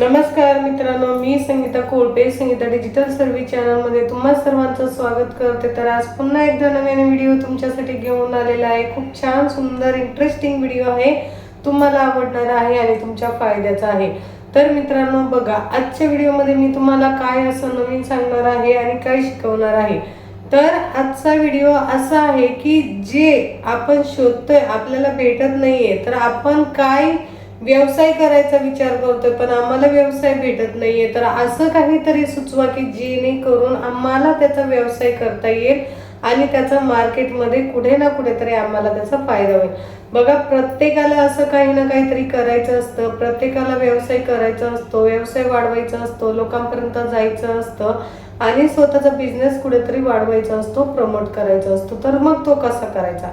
नमस्कार मित्रांनो मी संगीता कोळपे संगीता डिजिटल सर्व्हिस चॅनलमध्ये तुम्हा सर्वांचं स्वागत करते. तर आज पुन्हा एकदा नवीन व्हिडिओ तुमच्यासाठी घेऊन आलेला आहे. खूप छान सुंदर इंटरेस्टिंग व्हिडिओ आहे. तुम्हाला आवडणार आहे आणि तुमच्या फायद्याचा आहे. तर मित्रांनो बघा आजच्या व्हिडिओमध्ये मी तुम्हाला काय असं नवीन सांगणार आहे आणि काय शिकवणार आहे. तर आजचा व्हिडिओ असा आहे की जे आपण शोधतोय आपल्याला भेटत नाहीये तर आपण काय व्यवसाय करायचा विचार करतोय पण आम्हाला व्यवसाय भेटत नाहीये. तर असं काहीतरी सुचवा की जेणेकरून आम्हाला त्याचा व्यवसाय करता येईल आणि त्याचा मार्केटमध्ये कुठे ना कुठेतरी आम्हाला त्याचा फायदा होईल. बघा प्रत्येकाला असं काही ना काहीतरी करायचं असतं. प्रत्येकाला व्यवसाय करायचा असतो व्यवसाय वाढवायचा असतो लोकांपर्यंत जायचं असतं आणि स्वतःचा बिझनेस कुठेतरी वाढवायचा असतो प्रमोट करायचा असतो. तर मग तो कसा करायचा?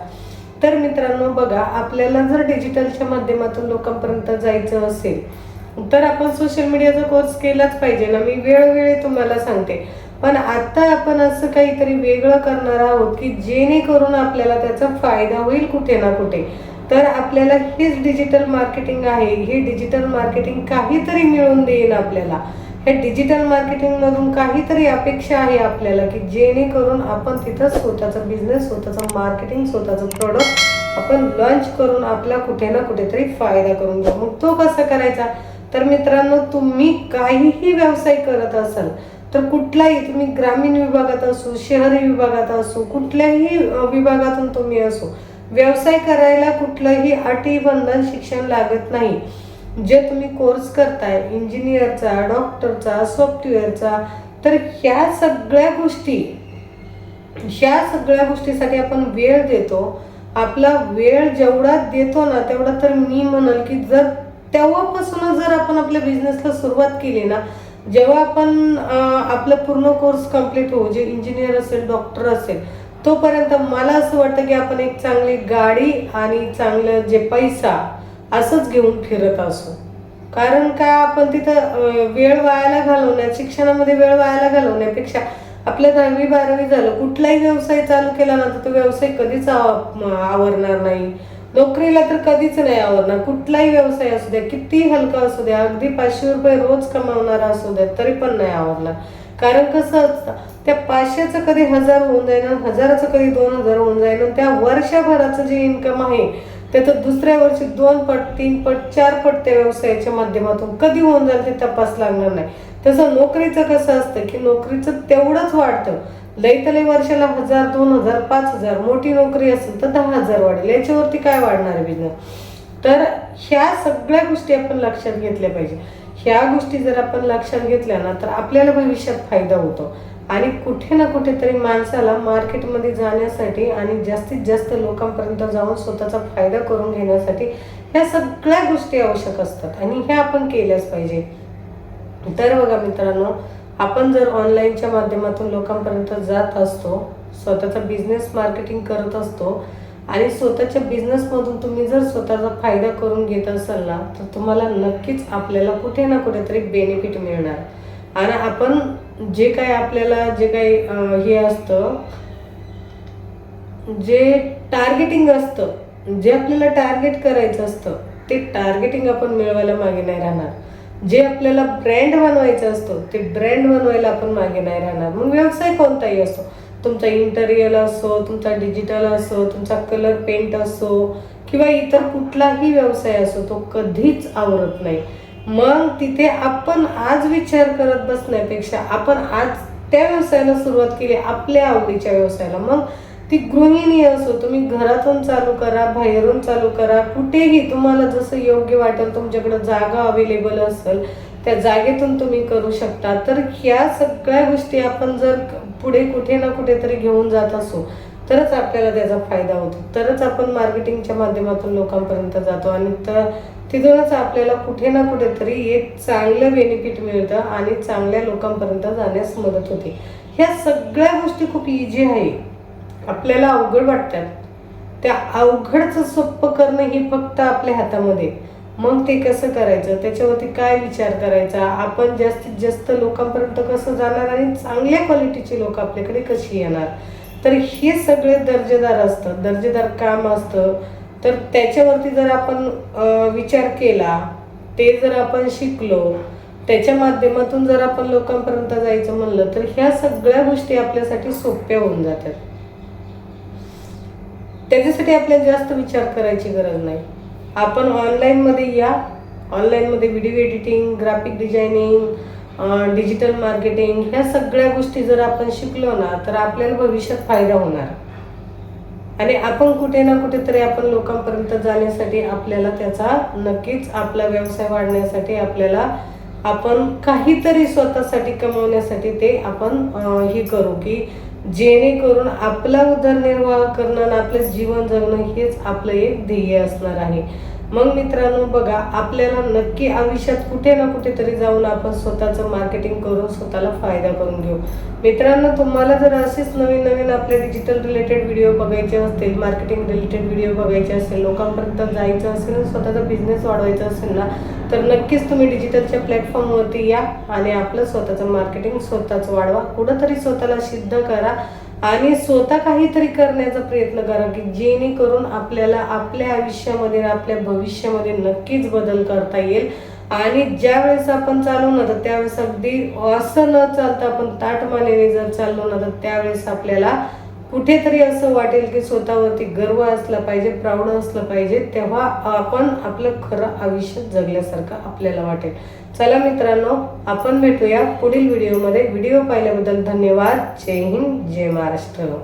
तर मित्रांनो बघा आपल्याला जर डिजिटलच्या माध्यमातून लोकांपर्यंत जायचं असेल तर आपण सोशल मीडियाचा कोर्स केलाच पाहिजे ना. मी वेळोवेळी तुम्हाला सांगते. पण आत्ता आपण असं काहीतरी वेगळं करणार आहोत की जेणेकरून आपल्याला त्याचा फायदा होईल कुठे ना कुठे. तर आपल्याला हेच डिजिटल मार्केटिंग आहे. हे डिजिटल मार्केटिंग काहीतरी मिळवून देईल आपल्याला. हे डिजिटल मार्केटिंग मधून काहीतरी अपेक्षा आहे आपल्याला की जेणेकरून आपण तिथं स्वतःचा बिझनेस स्वतःचं मार्केटिंग स्वतःचं प्रोडक्ट आपण लॉन्च करून आपला कुठे ना कुठेतरी फायदा करून घ्या मग तो कसा करायचा? तर मित्रांनो तुम्ही काहीही व्यवसाय करत असाल तर कुठलाही तुम्ही ग्रामीण विभागात असो शहरी विभागात असो कुठल्याही विभागातून तुम्ही असो व्यवसाय करायला कुठलंही अटी बंधन शिक्षण लागत नाही. जे तुम्ही कोर्स करताय इंजिनियरचा डॉक्टरचा सॉफ्टवेअरचा तर ह्या सगळ्या गोष्टी ह्या सगळ्या गोष्टीसाठी आपण वेळ देतो. आपला वेळ जेवढा देतो ना तेवढा तर मी म्हणल की जर तेव्हापासूनच जर आपण आपल्या बिझनेसला सुरुवात केली ना जेव्हा आपण आपलं पूर्ण कोर्स कंप्लीट होऊ जे इंजिनियर असेल डॉक्टर असेल तोपर्यंत मला असं वाटतं की आपण एक चांगली गाडी आणि चांगलं जे पैसा असंच घेऊन फिरत असू. कारण का आपण तिथं वेळ वायाला घालवण्यात शिक्षणामध्ये वेळ वायाला घालवण्यापेक्षा आपलं दहावी बारावी झालं कुठलाही व्यवसाय चालू केला ना तर तो व्यवसाय कधीच आवरणार नाही. नोकरीला तर कधीच नाही आवरणार. कुठलाही व्यवसाय असू द्या किती हलका असू द्या अगदी पाचशे रुपये रोज कमावणारा असू द्या तरी पण नाही आवरणार. कारण कसं असतं त्या पाचशेचं कधी हजार होऊन जाईल हजाराचं कधी दोन हजार होऊन जाईल आणि त्या वर्षभराचं जे इन्कम आहे त्याचं दुसऱ्या वर्षी दोन पट तीन पट चार पट त्या व्यवसायाच्या माध्यमातून कधी होऊन जाईल ते तपास लागणार नाही. तसं नोकरीचं कसं असतं की नोकरीचं तेवढंच वाढतं. लई तर वर्षाला हजार दोन हजार पाच हजार मोठी नोकरी असेल तर दहा हजार वाढेल. याच्यावरती काय वाढणार बिझनेस? तर ह्या सगळ्या गोष्टी आपण लक्षात घेतल्या पाहिजे. ह्या गोष्टी जर आपण लक्षात घेतल्या ना तर आपल्याला भविष्यात फायदा होतो. आणि कुठे ना कुठेतरी माणसाला मार्केटमध्ये जाण्यासाठी आणि जास्तीत जास्त लोकांपर्यंत जाऊन स्वतःचा फायदा करून घेण्यासाठी ह्या सगळ्या गोष्टी आवश्यक असतात आणि ह्या आपण केल्याच पाहिजे. तर बघा मित्रांनो आपण जर ऑनलाईनच्या माध्यमातून लोकांपर्यंत जात असतो स्वतःचा बिझनेस मार्केटिंग करत असतो आणि स्वतःच्या बिझनेसमधून तुम्ही जर स्वतःचा फायदा करून घेत असाल ना तर तुम्हाला नक्कीच आपल्याला कुठे ना कुठेतरी बेनिफिट मिळणार. आणि आपण जे काही आपल्याला जे काही हे असतं जे टार्गेटिंग असतं जे आपल्याला टार्गेट करायचं असतं ते टार्गेटिंग आपण मिळवायला मागे नाही राहणार. जे आपल्याला ब्रँड बनवायचं असतो ते ब्रँड बनवायला आपण मागे नाही राहणार. मग व्यवसाय कोणताही असो तुमचा इंटरियल असो तुमचा डिजिटल असो तुमचा कलर पेंट असो किंवा इतर कुठलाही व्यवसाय असो तो कधीच आवरत नाही. मग तिथे आपण आज विचार करत बसण्यापेक्षा आपण आज त्या व्यवसायाला सुरुवात केली आपल्या आवडीच्या व्यवसायाला. मग ती गृहिणी असो तुम्ही घरातून चालू करा बाहेरून चालू करा कुठेही तुम्हाला जसं योग्य वाटेल तुमच्याकडे जागा अवेलेबल असेल त्या जागेतून तुम्ही करू शकता. तर ह्या सगळ्या गोष्टी आपण जर पुढे कुठे ना कुठेतरी घेऊन जात असू तरच आपल्याला त्याचा फायदा होतो. तरच आपण मार्केटिंगच्या माध्यमातून लोकांपर्यंत जातो आणि तर तिथूनच आपल्याला कुठे ना कुठेतरी एक चांगलं बेनिफिट मिळतं आणि चांगल्या लोकांपर्यंत जाण्यास मदत होते. ह्या सगळ्या गोष्टी खूप इझी आहे. आपल्याला अवघड वाटतात. त्या अवघडचं सोपं करणं ही फक्त आपल्या हातामध्ये. मग ते कसं करायचं? त्याच्यावरती काय विचार करायचा? आपण जास्तीत जास्त लोकांपर्यंत कसं जाणार आणि चांगल्या क्वालिटीची लोक आपल्याकडे कशी येणार? तर हे सगळे दर्जेदार असतं दर्जेदार काम असतं. तर त्याच्यावरती जर आपण विचार केला ते जर आपण शिकलो त्याच्या माध्यमातून जर आपण लोकांपर्यंत जायचं म्हणलं तर ह्या सगळ्या गोष्टी आपल्यासाठी सोप्या होऊन जातात. त्याच्यासाठी आपल्याला जास्त विचार करायची गरज नाही. आपण ऑनलाईनमध्ये या ऑनलाईनमध्ये video editing graphic designing digital marketing ह्या सगळ्या गोष्टी जर आपण शिकलो ना तर आपल्याला भविष्यात फायदा होणार. आणि आपण कुठे ना कुठेतरी आपण लोकांपर्यंत जाण्यासाठी आपल्याला त्याचा नक्कीच आपला व्यवसाय वाढण्यासाठी आपल्याला आपण काहीतरी स्वतःसाठी कमवण्यासाठी ते आपण हे करू की जेणेकरून आपला उदरनिर्वाह करणं आणि आपलं जीवन जगणं हेच आपलं एक ध्येय असणार आहे. मग मित्रांनो बघा आपल्याला नक्की आयुष्यात कुठे ना कुठेतरी जाऊन आपण स्वतःचं मार्केटिंग करून स्वतःला फायदा करून घेऊ. मित्रांनो तुम्हाला जर असेच नवीन नवीन आपले डिजिटल रिलेटेड व्हिडिओ बघायचे असतील मार्केटिंग रिलेटेड व्हिडिओ बघायचे असेल लोकांपर्यंत जायचं असेल स्वतःचा बिझनेस वाढवायचा असेल ना तर नक्कीच तुम्ही डिजिटलच्या प्लॅटफॉर्मवरती या आणि आपलं स्वतःचं मार्केटिंग स्वतःच वाढवा. कुठंतरी स्वतःला सिद्ध करा. आणि स्वतः काहीतरी करण्याचा प्रयत्न करा की जेणेकरून आपल्याला आपल्या आयुष्यामध्ये आपल्या भविष्यामध्ये नक्कीच बदल करता येईल. आणि ज्या वेळेस आपण चालू ना तर त्यावेळेस अगदी असं न चालता आपण ताटमानेने जर चाललो ना तर त्यावेळेस आपल्याला कुठेतरी असं वाटेल की स्वतःवरती गर्व असला पाहिजे प्राऊड असलं पाहिजे तेव्हा आपण आपलं खरं आयुष्य जगल्यासारखं आपल्याला वाटेल. चला मित्रांनो आपण भेटूया पुढील व्हिडिओमध्ये. व्हिडिओ पाहिल्याबद्दल धन्यवाद. जय हिंद जय महाराष्ट्र.